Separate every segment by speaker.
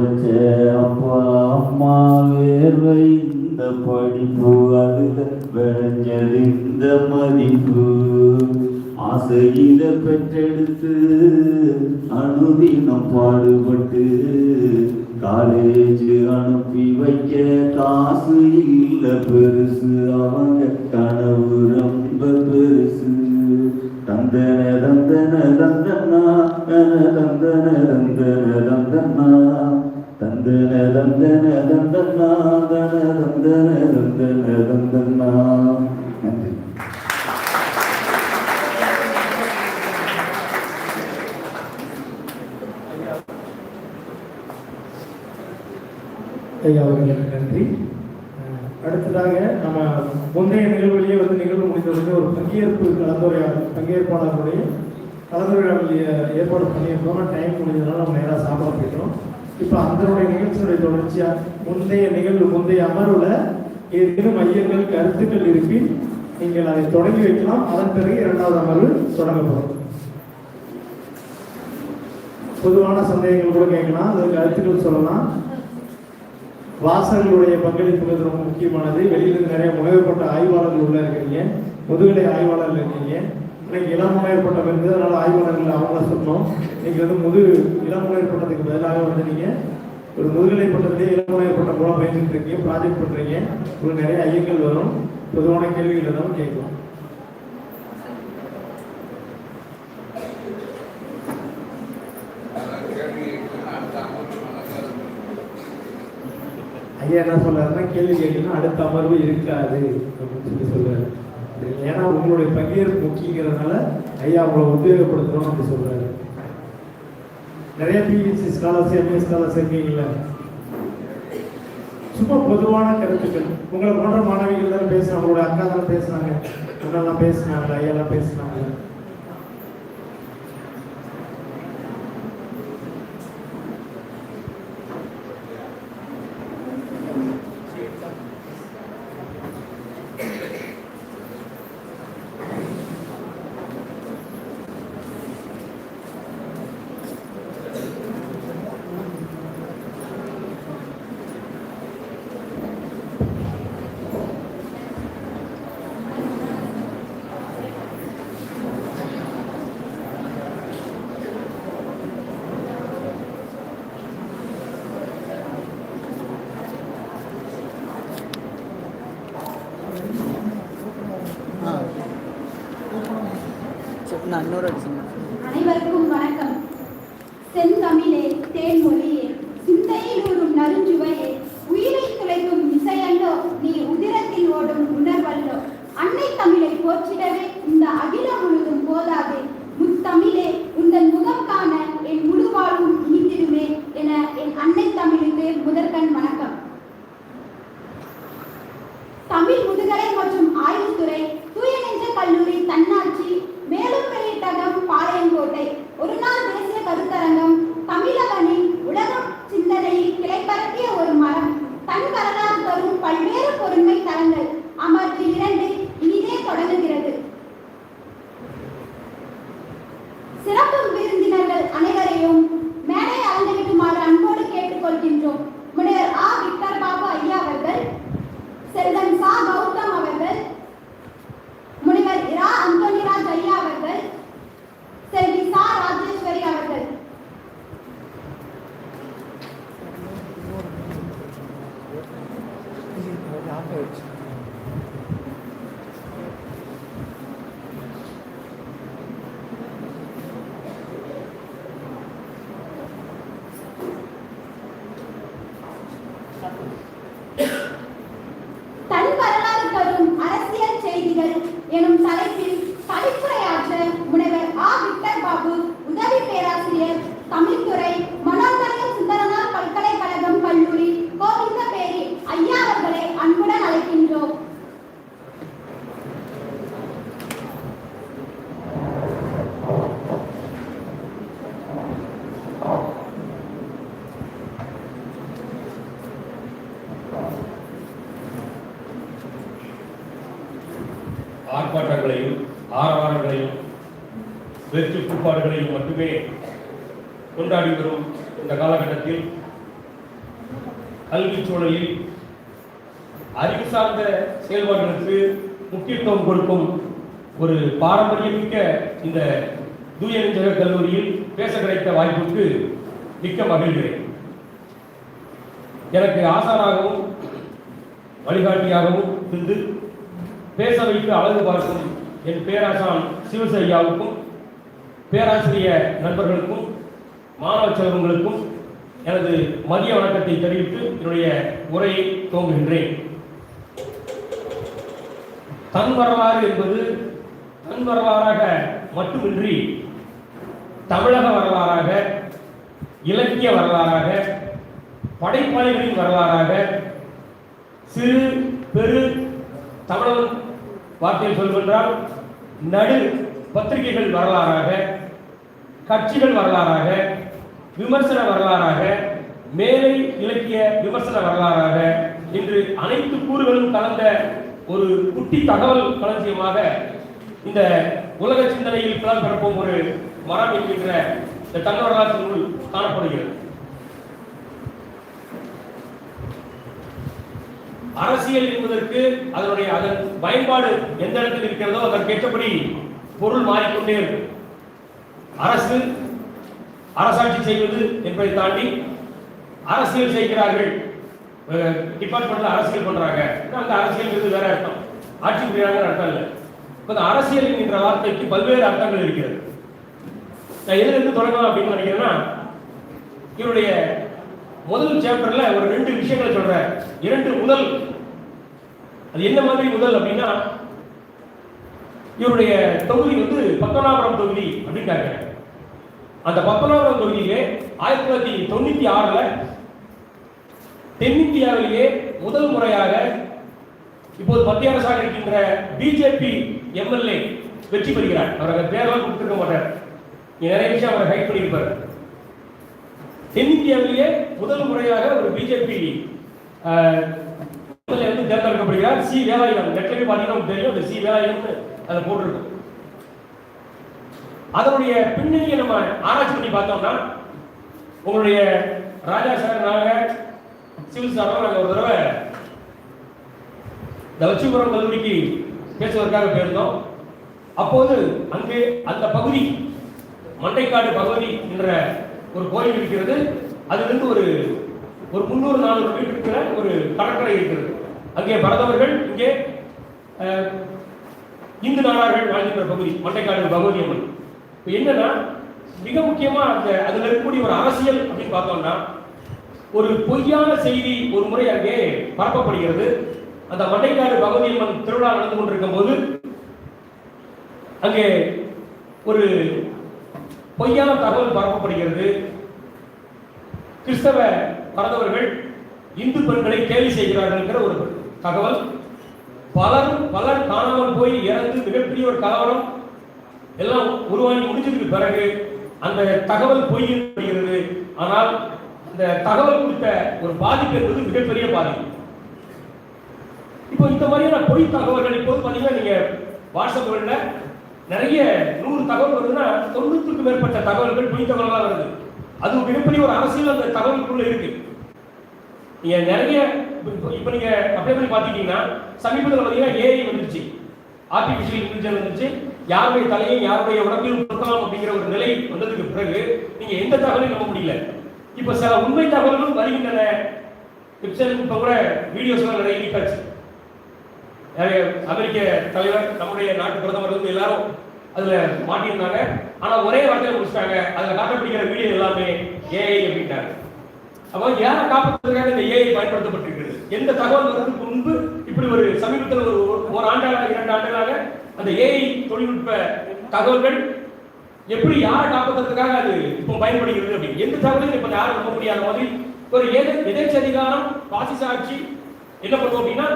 Speaker 1: அப்பா அம்மா வேர்வை இந்த படிப்பு அழுத விளைஞ்சது இந்த மதிப்பு ஆசையில பெற்றெடுத்து அனுதினம் பாடுபட்டு காலேஜ் அனுப்பி வைக்க காசு நன்றி.
Speaker 2: ஐயா அவர்களுக்கு நன்றி அடுத்ததாக நம்ம முந்தைய நிகழ்வுலேயே வந்து நிகழ்வு முடிந்தவர்கள் ஒரு பங்கேற்பு கலந்துரையாடல் பங்கேற்பாளர்களுடைய கலந்துரையாடல் ஏற்பாடு பண்ணியிருந்தோம் டைம் முடிஞ்சதுனால நம்ம நேராக சாப்பிட போயிட்டோம். இப்போ அதனுடைய நிகழ்ச்சியுடைய தொடர்ச்சியாக முந்தைய நிகழ்வு முந்தைய அமர்வில் ஏதேனும் மையங்கள் கருத்துக்கள் இருப்பி நீங்கள் அதை தொடங்கி வைக்கலாம். அதன் பிறகு இரண்டாவது அமர்வு தொடங்கப்படும் பொதுவான சந்தேகங்கள் கூட கேட்கலாம். அதற்கு கருத்துக்கள் சொல்லலாம். வாசகர்களுடைய பங்களிப்புங்கிறது ரொம்ப முக்கியமானது. வெளியிலிருந்து நிறைய முனைவப்பட்ட ஆய்வாளர்கள் உள்ள இருக்கீங்க. முதுகலை ஆய்வாளர்கள் இருக்கீங்க. இன்னைக்கு இளம் முனைவப்பட்டம் இருந்தது அதனால ஆய்வாளர்கள் அவங்கள சொன்னோம். இன்னைக்கு வந்து முது இளம் முனைவப்பட்டத்துக்கு பதிலாக வந்து நீங்கள் ஒரு முதுகலை பட்டத்திலே இளம் முனைவப்பட்டம் போல பயந்துட்டு இருக்கீங்க ப்ராஜெக்ட் பண்ணுறீங்க உங்களுக்கு நிறைய ஐயங்கள் வரும். பொதுவான கேள்விகள் இருந்தாலும் கேட்கலாம். ஐயா என்ன சொல்றாருன்னா கேள்வி கேட்கணும் அடுத்த அமர்வு இருக்காது அப்படின்னு சொல்லி சொல்றாரு. ஏன்னா உங்களுடைய பங்கேற்பு முக்கியங்கிறதுனால ஐயா உங்களை உத்வேகப்படுத்தணும் அப்படி சொல்றாரு. நிறைய பிஹெச்சி ஸ்காலர்ஸ் எம்ஏ ஸ்காலர்ஸ் இருக்கீங்களா சும்மா பொதுவான கருத்துக்கள். உங்களை போன்ற மாணவிகள் தான் பேசுனாங்க உங்களோட அக்கா தான் பேசுனாங்க முன்னெல்லாம் பேசினாங்க ஐயாலாம் பேசினாங்க
Speaker 3: অন্যরকম சிறப்பு விருந்தினர்கள் அனைவரையும்
Speaker 4: ஆர்ப்பாட்டங்களையும் ஆரவாரங்களையும் வெற்றி கூப்பாடுகளையும் மட்டுமே கொண்டாடி வரும் இந்த காலகட்டத்தில். கல்வி சூழலில் அறிவு சார்ந்த செயல்பாடுகளுக்கு முக்கியத்துவம் கொடுக்கும் ஒரு பாரம்பரியமிக்க இந்த தூய நெஞ்சக கல்லூரியில் பேச கிடைத்த வாய்ப்புக்கு மிக்க மகிழ்கிறேன். எனக்கு ஆசானாகவும் வழிகாட்டியாகவும் இருந்து பேச வைத்து அழகு பார்க்கும் என் பேராசான் சிவசையாவுக்கும் பேராசிரிய நண்பர்களுக்கும் மாணவ செல்வங்களுக்கும் எனது மதிய வணக்கத்தை தெரிவித்து என்னுடைய உரையை துவங்குகின்றேன். தன் வரலாறு என்பது தன் வரலாறாக மட்டுமின்றி தமிழக வரலாறாக இலக்கிய வரலாறாக படைப்பாளிகளின் வரலாறாக சிறு பெரு தமிழகம் வார்த்தையில் சொல்கின்றால் நடு பத்திரிகைகள் வரலாறாக கட்சிகள் வரலாறாக விமர்சன வரலாறாக மேலை இலக்கிய விமர்சன வரலாறாக இன்று அனைத்து கூறுகளும் கலந்த ஒரு குட்டி தகவல் களஞ்சியமாக இந்த உலக சிந்தனையில் பிளல் பரப்பும் ஒரு மரம் இருக்கின்ற இந்த தங்க வரலாற்று நூல் காணப்படுகிறது. அரசியல் என்பதற்கு அதனுடைய அதன் பயன்பாடு எந்த இடத்தில் இருக்கிறதோ அதற்கேற்றபடி பொருள் மாறிக்கொண்டே இருக்கும். அரசு அரசாட்சி செய்வது என்பதை தாண்டி அரசியல் செய்கிறார்கள். டிபார்ட்மெண்ட்ல அரசியல் பண்றாங்க. அந்த அரசியல் வேற அர்த்தம். ஆட்சி புரியாங்க அர்த்தம் இல்லை. இப்போ இந்த அரசியல் என்கின்ற வார்த்தைக்கு பல்வேறு அர்த்தங்கள் இருக்கிறது. நான் எதுல இருந்து தொடங்கலாம் அப்படின்னு நினைக்கிறேன்னா இவருடைய முதல் சாப்டர்ல ஒரு ரெண்டு விஷயங்களை சொல்ற இரண்டு முதல் அது என்ன மாதிரி முதல் அப்படின்னா இவருடைய தொகுதி வந்து பத்தனாபுரம் தொகுதி அப்படின்னு அந்த பத்தனாபுரம் தொகுதியிலே ஆயிரத்தி தொள்ளாயிரத்தி தொண்ணூத்தி ஆறுல தென்னிந்தியாவிலேயே முதல் முறையாக இப்போது மத்திய அரசாக இருக்கின்ற பிஜேபி எம்எல்ஏ வெற்றி பெறுகிறார். அவர் அந்த பேரெல்லாம் கொடுத்துருக்க மாட்டார். நிறைய விஷயம் அவரை ஹைட் பண்ணியிருப்பார். தென்னிந்தியாவிலேயே முதல் முறையாக ஒரு பிஜேபி தேர்ந்தெடுக்கப்படுகிறார். சி வேலாயுதம். நெட்லவே பார்த்தீங்கன்னா உங்களுக்கு தெரியும் இந்த சி வேலாயுதம்னு அதை போட்டிருக்கும். அதனுடைய பின்னணியை நம்ம ஆராய்ச்சி பண்ணி பார்த்தோம்னா உங்களுடைய ராஜா சார் நாங்கள் சிவில் சார் நாங்கள் ஒரு தடவை இந்த லட்சுமிபுரம் கல்லூரிக்கு பேசுவதற்காக போயிருந்தோம். அப்போது அங்கே அந்த பகுதி மண்டைக்காடு பகுதி என்ற ஒரு கோயில் இருக்கிறது. அதிலிருந்து ஒரு ஒரு முந்நூறு நானூறு மீட்டருக்கு ஒரு கடற்கரை இருக்கிறது. அங்கே பரதவர்கள் இங்கே இந்து நாடார்கள் வாழ்கின்ற பகுதி மண்டைக்காடு பகவதி அம்மன். இப்போ என்னன்னா மிக முக்கியமா அந்த அதுல இருக்கக்கூடிய ஒரு அரசியல் அப்படின்னு பார்த்தோம்னா ஒரு பொய்யான செய்தி ஒரு முறை அங்கே பரப்பப்படுகிறது. அந்த மண்டைக்காடு பகவதி அம்மன் திருவிழா நடந்து கொண்டிருக்கும் போது அங்கே ஒரு பொய்யான தகவல் பரப்பப்படுகிறது. கிறிஸ்தவ பரதவர்கள் இந்து பெண்களை கேலி செய்கிறார்கள் என்கிற ஒரு தகவல் பலர் பலர் காணாமல் போய் இறந்து மிகப்பெரிய ஒரு கலவரம் எல்லாம் உருவாகி முடிஞ்சதுக்கு பிறகு அந்த தகவல் பொய்கிறது ஆனால் அந்த தகவல் கொடுத்த ஒரு பாதிப்பு என்பது மிகப்பெரிய பாதிப்பு. இப்போ இந்த மாதிரியான பொய் தகவல்கள் இப்போது பார்த்தீங்கன்னா நீங்க வாட்ஸ்அப்ல நிறைய நூறு தகவல் வருதுன்னா தொண்ணூற்றுக்கும் மேற்பட்ட தகவல்கள் பொய் தகவலாக வருது. அது மிகப்பெரிய ஒரு அரசியல் அந்த தகவலுக்குள்ள இருக்கு. நீங்க நிறைய இப்ப- இப்ப நீங்க அப்ளை பண்ணி பாத்தீங்கன்னா சமீபத்தில் பார்த்தீங்கன்னா ஏஐ வந்துருச்சு. ஆர்டிபிஷியல் இன்டெலிஜென்ஸ் வந்துருச்சு. யாருடைய தலையை யாருடைய உடம்பையும் பொருத்தலாம் அப்படிங்கிற ஒரு நிலை வந்ததுக்கு பிறகு நீங்க எந்த தகவலையும் நம்ப முடியல. இப்ப சில உண்மை தகவல்களும் வருகின்றன. இப்ப இப்ப கூட வீடியோஸ் நிறைய லீக் ஆச்சு. நிறைய அமெரிக்க தலைவர் நம்முடைய நாட்டு பிரதமர் வந்து எல்லாரும் அதுல மாட்டியிருந்தாங்க. ஆனா ஒரே வார்த்தையில முடிச்சிட்டாங்க. அதுல காட்டப்படுகிற வீடியோ எல்லாமே ஏஐ அப்படின்ட்டாங்க. அப்போ யாரை காப்பாற்றுறதுக்காக இந்த ஏஐ பயன்படுத்தப்பட்டிருக்கிறது? எந்த தகவல் முன்பு இப்படி ஒரு சமீபத்தில் ஒரு ஒரு ஆண்டாக இரண்டு ஆண்டுகளாக அந்த ஏஐ தொழில்நுட்ப தகவல்கள் எப்படி யாரை காப்பாற்றுறதுக்காக அது இப்போ பயன்படுகிறது அப்படின்னு? எந்த தகவலையும் இப்போ யாரும் நம்ப முடியாத மாதிரி ஒரு எதை எதேச்சதிகாரம் பாசிச ஆட்சி என்ன பண்ணுவோம் அப்படின்னா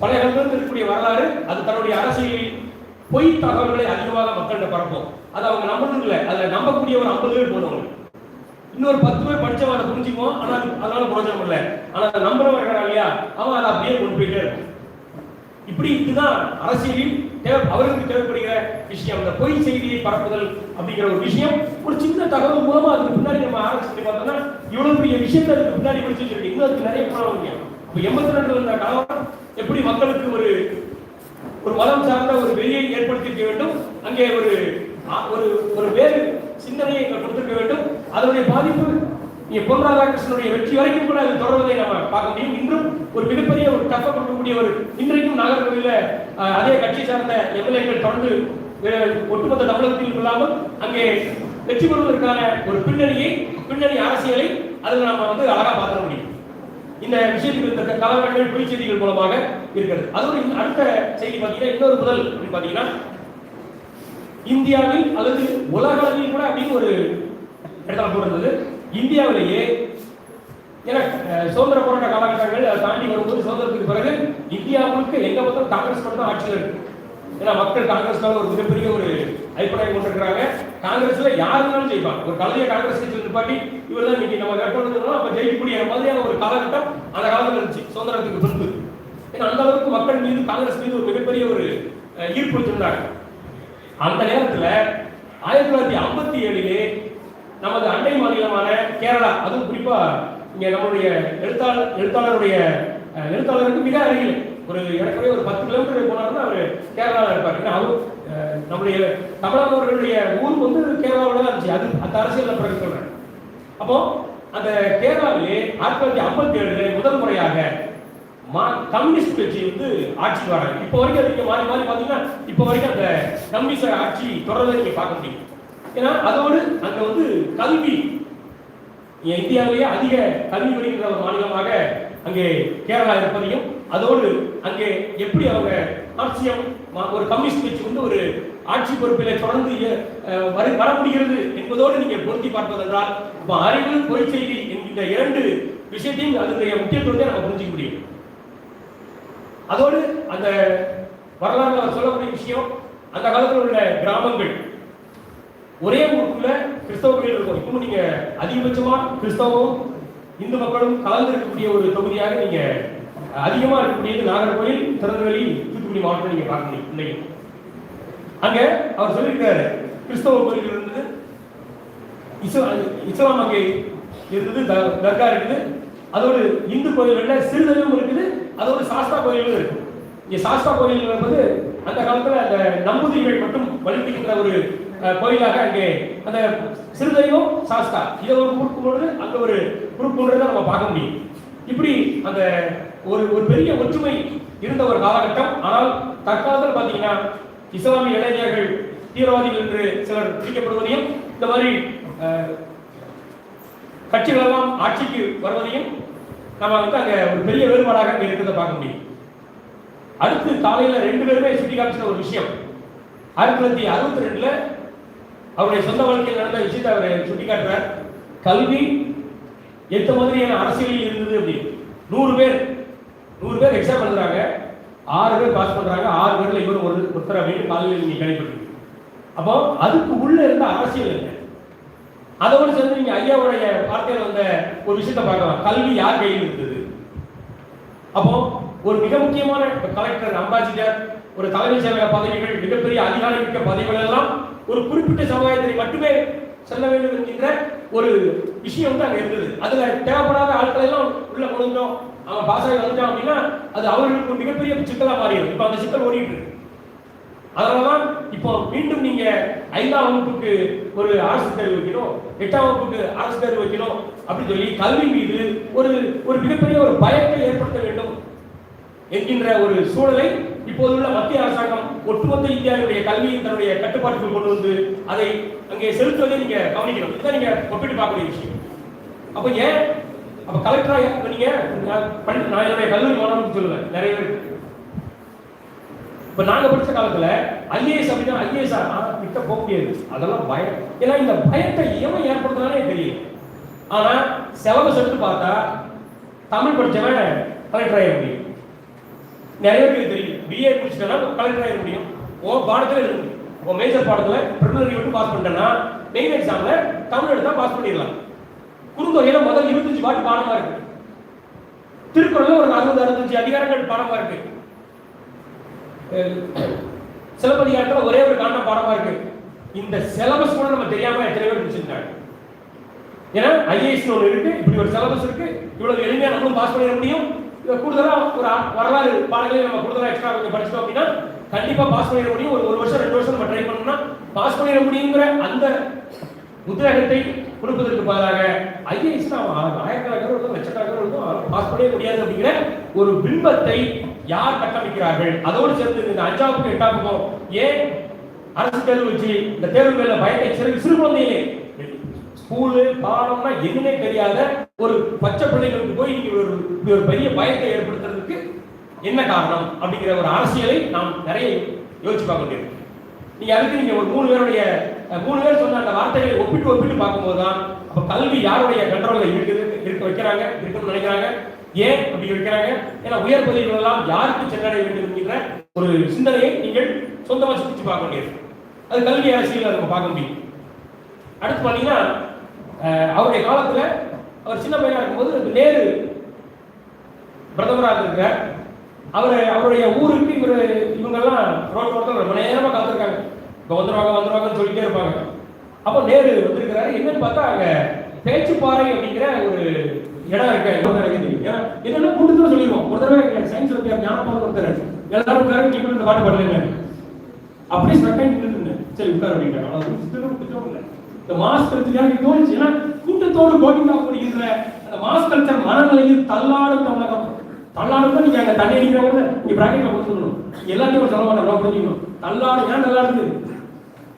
Speaker 4: பழைய காலத்தில் இருக்கக்கூடிய வரலாறு அது தன்னுடைய அரசியலில் பொய் தகவல்களை அதிகமாக மக்கள்கிட்ட பரப்பும். அது அவங்க நம்பணும் இல்லை அதில் நம்பக்கூடிய ஒரு ஐம்பது பேர் போதும் இன்னொரு பத்து பேர் படிச்சவன் அதை புரிஞ்சுக்குவோம். ஆனா அதனால பிரயோஜனம் இல்லை. ஆனா அதை நம்புறவன் இருக்கிறான் இல்லையா? அவன் அதை அப்படியே கொண்டு போயிட்டே இருக்கும். இப்படி இதுதான் அரசியலில் தேவை அவருக்கு தேவைப்படுகிற விஷயம். அந்த பொய் செய்தியை பரப்புதல் அப்படிங்கிற ஒரு விஷயம். ஒரு சின்ன தகவல் மூலமா அதுக்கு பின்னாடி நம்ம ஆராய்ச்சி பார்த்தோம்னா இவ்வளவு பெரிய விஷயத்தை அதுக்கு பின்னாடி படிச்சு வச்சிருக்கு இன்னும் அதுக்கு நிறைய போனவங்க அப்ப எண்பத்தி ரெண்டு வந்த கலவரம் எப்படி மக்களுக்கு ஒரு ஒரு மதம் சார்ந்த ஒரு வெளியை ஏற்படுத்திக்க வேண்டும்? அங்கே ஒரு ஒரு ஒரு வேறு சிந்தனையை கொடுத்திருக்க வேண்டும்? அதனுடைய பாதிப்பு நீங்க பொன் ராதாகிருஷ்ணனுடைய வெற்றி வரைக்கும் கூட அது தொடர்வதை நம்ம பார்க்க முடியும். இன்றும் ஒரு மிகப்பெரிய ஒரு டஃப கொடுக்கக்கூடிய ஒரு இன்றைக்கும் நாகர்கோவில அதே கட்சி சார்ந்த எம்எல்ஏக்கள் தொடர்ந்து ஒட்டுமொத்த தமிழகத்தில் இல்லாமல் அங்கே வெற்றி பெறுவதற்கான ஒரு பின்னணியை பின்னணி அரசியலை அதில் நம்ம வந்து அழகா பார்க்க முடியும். இந்த விஷயத்துக்கு இந்த கலவரங்கள் பொய் மூலமாக இருக்கிறது. அதோட இந்த அடுத்த செய்தி பார்த்தீங்கன்னா இன்னொரு முதல் அப்படின்னு பார்த்தீங்கன்னா இந்தியாவில் அல்லது உலக அளவில் கூட அப்படின்னு ஒரு இடத்துல போட்டிருந்தது இந்தியாவிலேயே ஏன்னா சுதந்திர போராட்ட காலகட்டங்கள் அதை தாண்டி வரும்போது சுதந்திரத்துக்கு பிறகு இந்தியா முழுக்க எங்க பார்த்தாலும் காங்கிரஸ் மட்டும் தான் ஆட்சியில் இருக்கு. ஏன்னா மக்கள் காங்கிரஸ்க்காக ஒரு மிகப்பெரிய ஒரு அபிப்பிராயம் கொண்டிருக்கிறாங்க காங்கிரஸ்ல யாருனாலும் ஜெயிப்பாங்க. ஒரு கலைஞர் காங்கிரஸ் கட்சியில் நிப்பாட்டி இவர் தான் இன்னைக்கு நம்ம வேட்பாளர் அப்ப ஜெயிக்கக்கூடிய மாதிரியான ஒரு காலகட்டம் அந்த காலத்துல இருந்துச்சு சுதந்திரத்துக்கு பின்பு ஏன்னா அந்த அளவுக்கு மக்கள் மீது காங்கிரஸ் மீது ஒரு மிகப்பெரிய ஒரு ஈர்ப்பு வச்சிருந்தாங்க. அந்த நேரத்துல ஆயிரத்தி தொள்ளாயிரத்தி ஐம்பத்தி ஏழிலே நமது அண்டை மாநிலமான கேரளா அதுவும் குறிப்பா இங்க நம்மளுடைய எழுத்தாளர் எழுத்தாளருடைய எழுத்தாளருக்கு மிக அருகில். ஒரு ஏற்கனவே ஒரு பத்து கிலோமீட்டர் போனார்னா அவர் கேரளாவில் இருப்பார். ஏன்னா அவர் நம்முடைய தமிழகவர்களுடைய ஊர் வந்து கேரளாவில் தான் இருந்துச்சு. அது அந்த அரசியல் பிறகு சொல்றேன் அப்போ அந்த கேரளாவிலே ஆயிரத்தி தொள்ளாயிரத்தி ஐம்பத்தி ஏழுல முதல் முறையாக மா- கம்யூனிஸ்ட் கட்சி வந்து ஆட்சி வராங்க. இப்போ வரைக்கும் அது மாறி மாறி பார்த்தீங்கன்னா இப்போ வரைக்கும் அந்த கம்யூனிஸ்ட் ஆட்சி தொடர்ந்து நீங்க பார்க்க முடியும். ஏன்னா அதோடு அங்க வந்து கல்வி. இந்தியாவிலேயே அதிக கல்வி படிக்கின்ற ஒரு மாநிலமாக அங்கே கேரளா இருப்பதையும் அதோடு அங்கே எப்படி அவங்க ஆட்சியம் மா- ஒரு கம்யூனிஸ்ட் கட்சி வந்து ஒரு ஆட்சி பொறுப்பில் தொடர்ந்து வர வர முடிகிறது என்பதோடு நீங்க பொருத்தி பார்ப்பதென்றால் அப்ப அறிவு பொய் என்கின்ற இரண்டு விஷயத்தையும் அதனுடைய முக்கியத்துவத்தை நம்ம புரிஞ்சுக்க முடியும். அதோடு அந்த வரலாறுல சொல்லக்கூடிய விஷயம் அந்த காலத்தில் உள்ள கிராமங்கள். ஒரே ஊருக்குள்ள கிறிஸ்தவ கோயில் இருக்கும். இப்போ நீங்க அதிகபட்சமா கிறிஸ்தவம் இந்து மக்களும் கலந்து இருக்கக்கூடிய ஒரு தொகுதியாக நீங்க அதிகமா இருக்கக்கூடியது நாகர்கோவில் திறந்தவெளி தூத்துக்குடி மாவட்டம் நீங்க பார்க்கணும். இன்னைக்கு. அங்க அவர் சொல்லியிருக்காரு கிறிஸ்தவ கோயில் இருந்தது. இஸ்லாம் அங்கே இருந்தது தர்கா இருக்குது. அதோடு இந்து கோயில்கள்ல சிறுதளவும் இருக்குது. அதோடு சாஸ்தா கோயிலும் இருக்கு. இங்க சாஸ்தா கோயில் என்பது அந்த காலத்துல அந்த நம்பூதிரிகள் மட்டும் வழிபடுகின்ற ஒரு கோயிலாக அங்கே அந்த சிறுதெய்வம் சாஸ்தா. இதை ஒரு குரூப் பொழுது அங்க ஒரு குரூப் ஒன்றுதான் நம்ம பார்க்க முடியும். இப்படி அந்த ஒரு ஒரு பெரிய ஒற்றுமை இருந்த ஒரு காலகட்டம். ஆனால் தற்காலத்தில் பார்த்தீங்கன்னா இஸ்லாமிய இளைஞர்கள் தீவிரவாதிகள் என்று சிலர் பிரிக்கப்படுவதையும் இந்த மாதிரி கட்சிகளெல்லாம் கட்சிகள் எல்லாம் ஆட்சிக்கு வருவதையும் நம்ம வந்து அங்கே ஒரு பெரிய வேறுபாடாக அங்கே இருக்கிறத பார்க்க முடியும். அடுத்து காலையில் ரெண்டு பேருமே சுட்டி காமிச்ச ஒரு விஷயம். ஆயிரத்தி தொள்ளாயிரத்தி அறுபத்தி ரெண்டுல அவருடைய சொந்த வாழ்க்கையில் நடந்த விஷயத்தை அவர் சுட்டி காட்டுறார் கல்வி எந்த மாதிரியான அரசியலில் இருந்தது அப்படின்னு நூறு பேர் நூறு பேர் எக்ஸாம் எழுதுறாங்க. ஆறு பேர் பாஸ் பண்றாங்க. ஆறு பேர்ல இவர் ஒரு ஒருத்தர் அப்படின்னு காலையில் நீங்க கேள்விப்பட்டிருக்கீங்க. அப்போ அதுக்கு உள்ள இருந்த அரசியல் என்ன? அதோடு சேர்ந்து நீங்க ஐயாவுடைய வார்த்தையில் வந்த ஒரு விஷயத்தை பார்க்கலாம். கல்வி யார் கையில் இருந்தது? அப்போ ஒரு மிக முக்கியமான கலெக்டர் அம்பாசிடர் ஒரு தலைமைச் செயலக பதவிகள் மிகப்பெரிய அதிகாரிமிக்க பதவிகள் எல்லாம் ஒரு குறிப்பிட்ட சமுதாயத்தை மட்டுமே செல்ல வேண்டும் என்கின்ற ஒரு விஷயம் வந்து அங்கே இருந்தது. அதுல தேவைப்படாத ஆட்களை எல்லாம் உள்ள கொண்டு அவன் பாஸ் ஆகி வந்துட்டான் அப்படின்னா அது அவர்களுக்கு மிகப்பெரிய சிக்கலா மாறிடும் இப்ப அந்த சிக்கல் ஓடிட்டு இருக்கு. அதனாலதான் இப்போ மீண்டும் நீங்க ஐந்தாம் வகுப்புக்கு ஒரு அரசு தேர்வு வைக்கணும் எட்டாம் வகுப்புக்கு அரசு தேர்வு வைக்கணும் அப்படின்னு சொல்லி கல்வி மீது ஒரு ஒரு மிகப்பெரிய ஒரு பயத்தை ஏற்படுத்த வேண்டும். என்கின்ற ஒரு சூழலை இப்போதுள்ள மத்திய அரசாங்கம் ஒட்டுமொத்த இந்தியாவுடைய கல்வியின் தன்னுடைய கட்டுப்பாட்டுக்குள் கொண்டு வந்து அதை அங்கே செலுத்துவதை நீங்க கவனிக்கணும். இதுதான் நீங்க ஒப்பிட்டு பார்க்கக்கூடிய விஷயம். அப்ப ஏன்? அப்ப கலெக்டரா நீங்க நான் நான் என்னுடைய கல்லூரி மாணவனுக்கு சொல்லுவேன். நிறைய பேர். இப்ப நாங்க படிச்ச காலத்துல ஐஏஎஸ் அப்படின்னா ஐஏஎஸ் கிட்ட போக முடியாது. அதெல்லாம் பயம். ஏன்னா இந்த பயத்தை எவன் ஏற்படுத்தினாலே தெரியும் ஆனா செலவு எடுத்து பார்த்தா தமிழ் படிச்சவன் கலெக்டர் ஆகிட முடியும். நிறைய பேருக்கு தெரியும். பிஏ முடிச்சிட்டனா கலெக்டர் ஆகிட முடியும். ஓ பாடத்தில் இருக்க முடியும். உன் மேஜர் பாடத்தில் ப்ரிலிமினரி மட்டும் பாஸ் பண்ணிட்டேன்னா மெயின் எக்ஸாமில் தமிழ் எடுத்தால் பாஸ் பண்ணிடலாம். குறுந்தொகையில் முதல் இருபத்தஞ்சு பாட்டு பாடமாக இருக்கு. திருக்குறளில் ஒரு அறுபது அறுபத்தஞ்சு அதிகாரங்கள் பாடமாக இருக்கு. சிலப்பதிகாரத்தில் ஒரே ஒரு காரணம் பாடமாக இருக்கு. இந்த சிலபஸ் கூட நம்ம தெரியாம எத்தனை பேர் முடிச்சிருந்தாங்க ஏன்னா ஐஏஎஸ் ஒன்று இருக்கு இப்படி ஒரு சிலபஸ் இருக்கு இவ்வளவு எளிமையா நம்மளும் பாஸ் பண்ணிட முடியும். இதை ஒரு வரலாறு பாடங்களை நம்ம கூடுதலாக எக்ஸ்ட்ரா கொஞ்சம் படிச்சிட்டோம் அப்படின்னா கண்டிப்பாக பாஸ் பண்ணிட முடியும். ஒரு ஒரு வருஷம் ரெண்டு வருஷம் நம்ம ட்ரை பண்ணோம்னா பாஸ் பண்ணிட முடியுங்கிற அந்த உத்வேகத்தை கொடுப்பதற்கு பதிலாக ஐஏஎஸ் ஆயிரக்கணக்கான லட்சக்கணக்கான பாஸ் பண்ணவே முடியாது அப்படிங்கிற ஒரு பிம்பத்தை யார் கட்டமைக்கிறார்கள்? அதோடு சேர்ந்து இந்த அஞ்சாவுக்கும் எட்டாவுக்கும் ஏன் அரசு தேர்வு வச்சு இந்த தேர்வு மேல பயத்தை சிறு சிறு குழந்தையிலே ஸ்கூலு பாடம்னா எதுவுமே தெரியாத ஒரு பச்சை பிள்ளைகளுக்கு போய் நீங்க ஒரு ஒரு பெரிய பயத்தை ஏற்படுத்துறதுக்கு என்ன காரணம் அப்படிங்கிற ஒரு அரசியலை நாம் நிறைய யோசிச்சு பார்க்க வேண்டியது. நீங்க அதுக்கு நீங்க ஒரு மூணு பேருடைய மூணு பேர் சொன்ன அந்த வார்த்தைகளை ஒப்பிட்டு ஒப்பிட்டு பார்க்கும்போது தான் அப்ப கல்வி யாருடைய கண்ட்ரோல்ல இருக்குது இருக்க வைக்கிறாங்க இருக்கணும்னு நினைக்கிறாங்க ஏன் அப்படி வைக்கிறாங்க? ஏன்னா உயர் பதவிகள் எல்லாம் யாருக்கு சென்றடைய வேண்டும் என்கிற ஒரு சிந்தனையை நீங்கள் சொந்தமா சிந்திச்சு பார்க்க வேண்டியது. அது கல்வி அரசியல் நம்ம பார்க்க முடியும். அடுத்து பார்த்தீங்கன்னா அவருடைய காலத்துல அவர் சின்ன பையனா இருக்கும்போது நேரு பிரதமராக இருக்கிறார் அவர் அவருடைய ஊருக்கு இவர் இவங்கெல்லாம் ரோட் ரொம்ப நேரமா காத்திருக்காங்க. இப்போ வந்துருவாங்க வந்துருவாங்கன்னு சொல்லிட்டே இருப்பாங்க. அப்போ நேரு வந்திருக்கிறாரு. என்னன்னு பார்த்தா அங்க பேச்சுப்பாறை அப்படிங்கிற ஒரு இடம் இருக்கு. என்னென்ன கூட்டத்தில் சொல்லிடுவோம் ஒரு தடவை சயின்ஸ் வந்து ஞாபகம் ஒருத்தர் எல்லாரும் உட்கார நீங்களும் இந்த பாட்டு பாடலைங்க அப்படியே ஸ்ட்ரக் நின்று சரி உட்கார அப்படின்ட்டாங்க இந்த மாஸ் கல்ச்சருக்காக எனக்கு தோணுச்சு ஏன்னா கூட்டத்தோடு கோவிந்தா போடுகின்ற அந்த மாஸ் கல்ச்சர் மனநிலையில் தள்ளாடும் தமிழகம் தள்ளாடும் நீங்க அங்க தண்ணி அடிக்கிறவங்க நீங்க பிராக்கெட்ல கொடுத்துடணும் எல்லாத்தையும் சொல்ல மாட்டோம் புரிஞ்சுக்கணும். தள்ளாடும் ஏன் நல்லா இருக்குது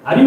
Speaker 4: அறிவு